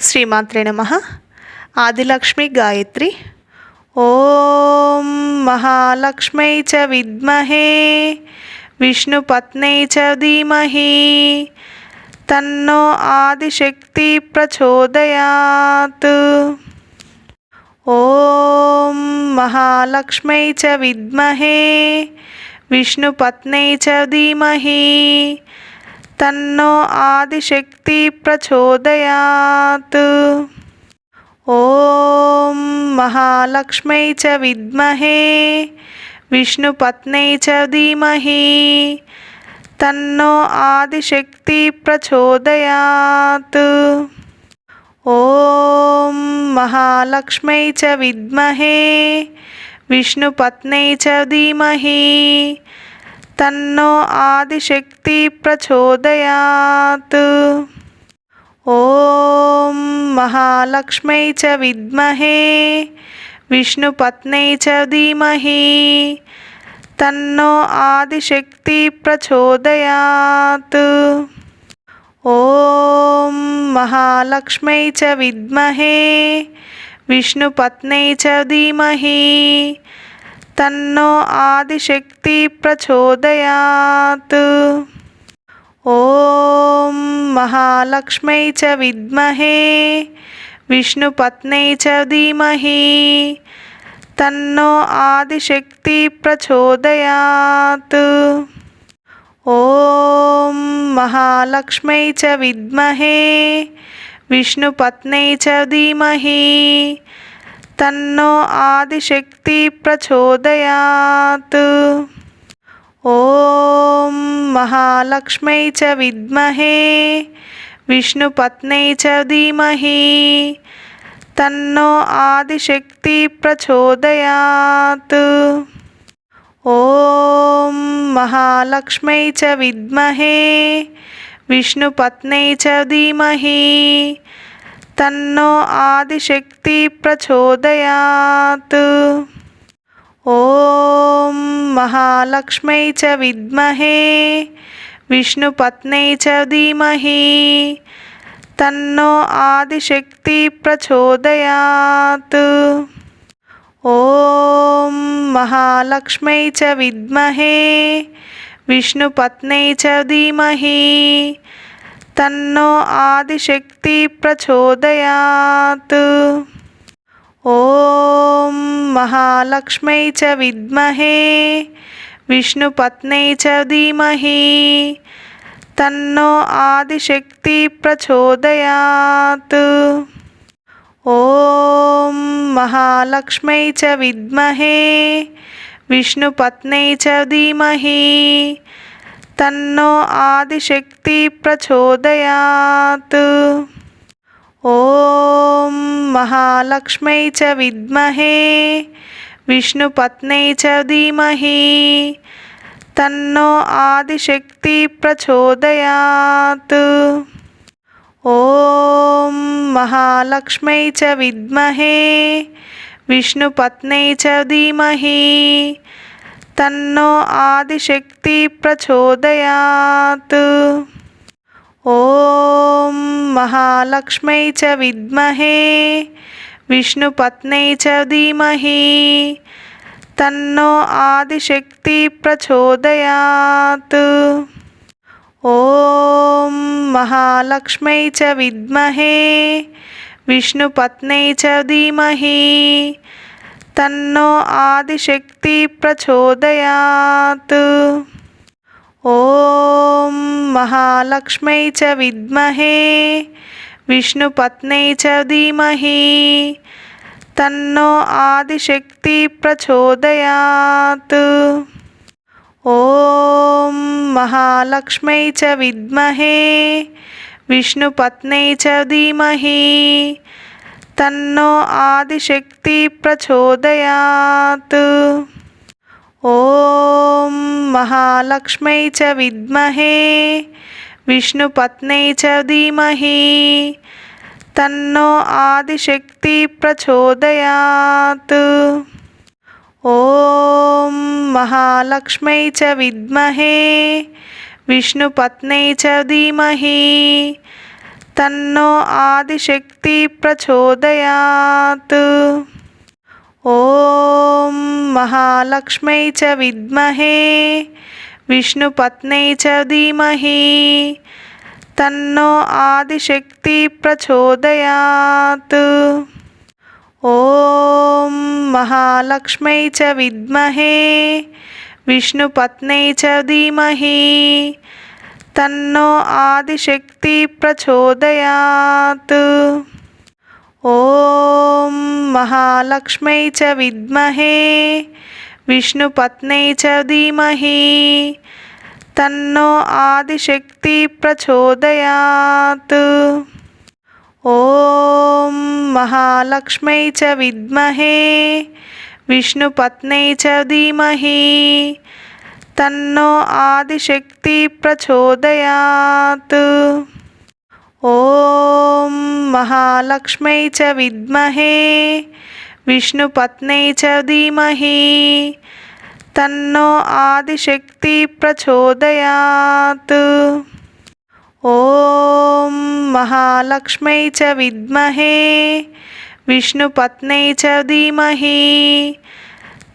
శ్రీమాత్రే నమ. ఆదిలక్ష్మి గాయత్రి. ఓం మహాలక్ష్మై చ విద్మహే. విష్ణుపత్నై చ ధీమహి. తన్నో ఆదిశక్తి ప్రచోదయాత్. ఓం మహాలక్ష్మై చ విద్మహే. విష్ణుపత్నై చ ధీమహి. తన్నో ఆదిశక్తి ప్రచోదయాత్. ఓం మహాలక్ష్మై చ విద్మహే విష్ణుపత్నై చ ధీమహి. తన్నో ఆదిశక్తి ప్రచోదయాత్. ఓం మహాలక్ష్మై చ విద్మహే విష్ణుపత్నై చ ధీమహి. తన్నో ఆదిశక్తి ప్రచోదయాత్. ఓం మహాలక్ష్మై చ విద్మహే విష్ణుపత్నై చ ధీమహి తన్నో ఆదిశక్తి ప్రచోదయాత్. ఓం మహాలక్ష్మై చ విద్మహే విష్ణుపత్నై చ ధీమహి తన్నో ఆదిశక్తి ప్రచోదయాత్. ఓం మహాలక్ష్మై చ విద్మహే విష్ణుపత్నై చ ధీమహి తన్నో ఆదిశక్తి ప్రచోదయాత్. ఓం మహాలక్ష్మై చ విద్మహే విష్ణుపత్నై చ ధీమహి తన్నో ఆదిశక్తి ప్రచోదయాత్. ఓం మహాలక్ష్మై చ విద్మహే విష్ణుపత్నై చ ధీమహి తన్నో ఆదిశక్తి ప్రచోదయాత్. ఓం మహాలక్ష్మై చ విద్మహే విష్ణుపత్నై చ ధీమహి తన్నో ఆదిశక్తి ప్రచోదయాత్. ఓం మహాలక్ష్మై చ విద్మహే విష్ణుపత్నై చ ధీమహి తన్నో ఆదిశక్తి ప్రచోదయాత్. ఓం మహాలక్ష్మై చ విద్మహే విష్ణుపత్నై చ ధీమహి తన్నో ఆదిశక్తి ప్రచోదయాత్. ఓం మహాలక్ష్మై చ విద్మహే విష్ణుపత్నై చ ధీమహి తన్నో ఆదిశక్తి ప్రచోదయాత్. ఓం మహాలక్ష్మై చ విద్మహే విష్ణుపత్నై చ ధీమహి తన్నో ఆదిశక్తి ప్రచోదయాత్. ఓం మహాలక్ష్మై చ విద్మహే విష్ణుపత్నై చ ధీమహి తన్నో ఆదిశక్తి ప్రచోదయాత్. ఓం మహాలక్ష్మై చ విద్మహే విష్ణుపత్నై చ ధీమహి తన్నో ఆదిశక్తి ప్రచోదయాత్. ఓం మహాలక్ష్మై చ విద్మహే విష్ణుపత్నై చ ధీమహి తన్నో ఆదిశక్తి ప్రచోదయాత్. ఓం మహాలక్ష్మై చ విద్మహే విష్ణుపత్నై చ ధీమహి తన్నో ఆదిశక్తి ప్రచోదయాత్. ఓం మహాలక్ష్మై చ విద్మహే విష్ణుపత్నై చ ధీమహి తన్నో ఆదిశక్తి ప్రచోదయాత్. ఓం మహాలక్ష్మై చ విద్మహే విష్ణుపత్నై చ ధీమహి తన్నో ఆదిశక్తి ప్రచోదయాత్. ఓం మహాలక్ష్మై చ విద్మహే విష్ణుపత్నై చ ధీమహి తన్నో ఆదిశక్తి ప్రచోదయాత్. ఓం మహాలక్ష్మై చ విద్మహే విష్ణుపత్నై చ ధీమహి తన్నో ఆదిశక్తి ప్రచోదయాత్. ఓం మహాలక్ష్మై చ విద్మహే విష్ణుపత్నై చ ధీమహి తన్నో ఆదిశక్తి ప్రచోదయాత్. ఓం మహాలక్ష్మై చ విద్మహే విష్ణుపత్నై చ ధీమహి తన్నో ఆదిశక్తి ప్రచోదయాత్. ఓం మహాలక్ష్మై చ విద్మహే విష్ణుపత్నై చ ధీమహి తన్నో ఆదిశక్తి ప్రచోదయాత్. ఓం మహాలక్ష్మై చ విద్మహే విష్ణుపత్నై చ ధీమహి తన్నో ఆదిశక్తి ప్రచోదయాత్. ఓం మహాలక్ష్మై చ విద్మహే విష్ణుపత్నై చ ధీమహి తన్నో ఆదిశక్తి ప్రచోదయాత్. ఓం మహాలక్ష్మై చ విద్మహే విష్ణుపత్నై చ ధీమహి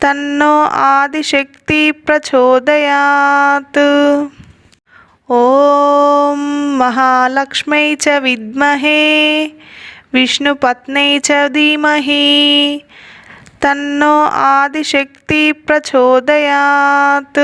తన్నో ఆదిశక్తి ప్రచోదయాత్. ఓం మహాలక్ష్మై చ విద్మహే విష్ణుపత్నై చ ధీమహి తన్నో ఆదిశక్తి ప్రచోదయాత్.